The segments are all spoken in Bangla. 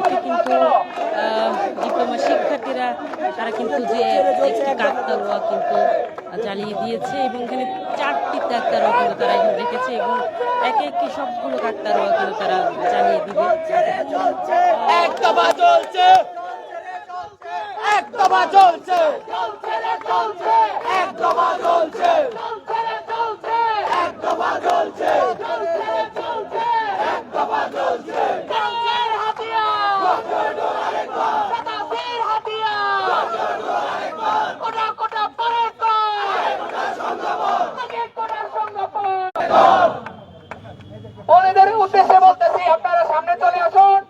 মুহূর্তে কিন্তু ডিপ্লোমা শিক্ষার্থীরা, তারা কিন্তু যে একটি কাকতারুয়া কিন্তু জ্বালিয়ে দিয়েছে এবং এখানে চারটি কাকতারুয়া কিন্তু তারা এখানে রেখেছে এবং একে একে সবগুলো কাকতারুয়া কিন্তু তারা জ্বালিয়ে দিবে এক দফা চলছে এক দফা চলছে এক দফা চলছে এক দফা চলছে এক দফা চলছে বনেদের উদ্দেশ্যে বলতেছি আপনারা সামনে চলে আসুন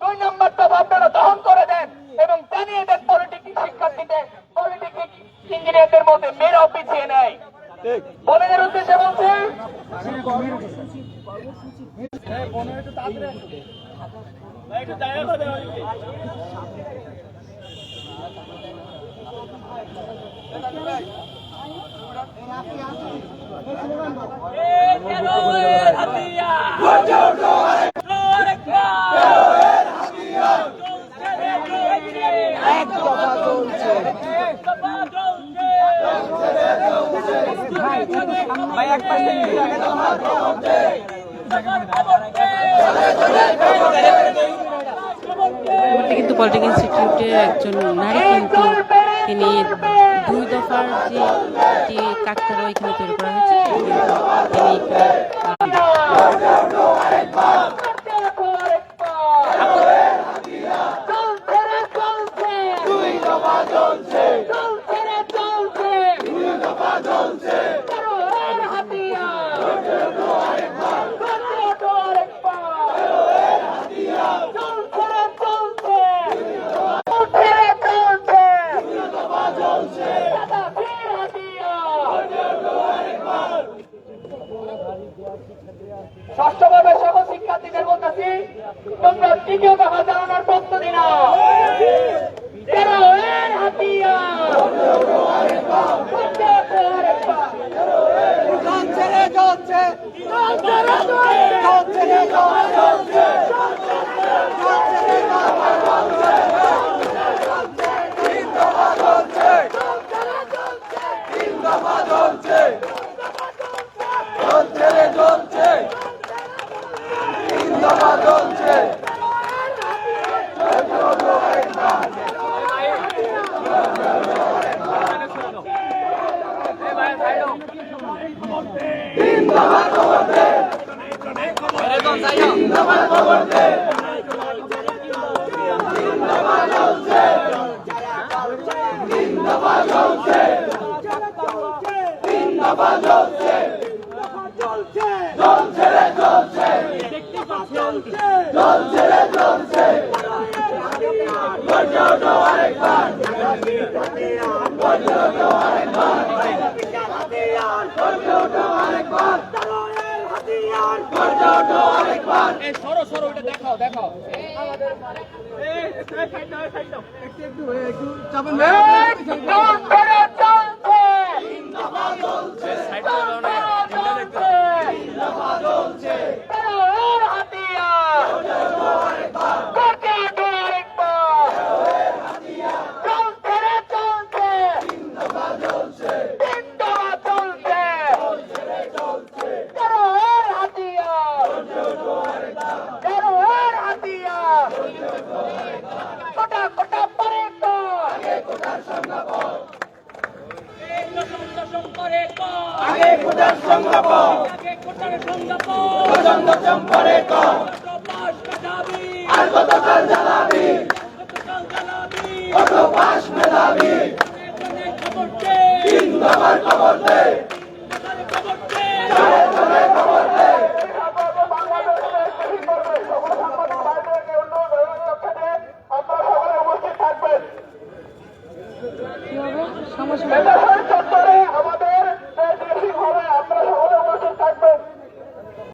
দুই নম্বর টপ আপনারা দহন করে দেন এবং জানিয়ে দেন পলিটিক্স শিক্ষার্থীদের পলিটিক্স ইঞ্জিনিয়ারদের মধ্যে মেয়েরাও পিছিয়ে নেয়। বনেদের উদ্দেশ্যে বলছে কিন্তু পলিটেক ইনস্টিটিউটের একজন নারী কিন্তু তিনি দুই দফার যে কাকতারা এখানে তৈরি করা হয়েছে। তিনি ষষ্ঠ ভাবে সকল শিক্ষার্থীদের বলতেছি তোমরা তৃতীয় দফা জানানোর চলছে রে চলছে চলছে গর্জে দেখাও আরেকবার চলছে চলছে চমকাব প্রচণ্ড চম্পরে আর গতকাল জ্বালাবি কত পাশ মেলাবি তিন বাবার খবর দে সমস্যা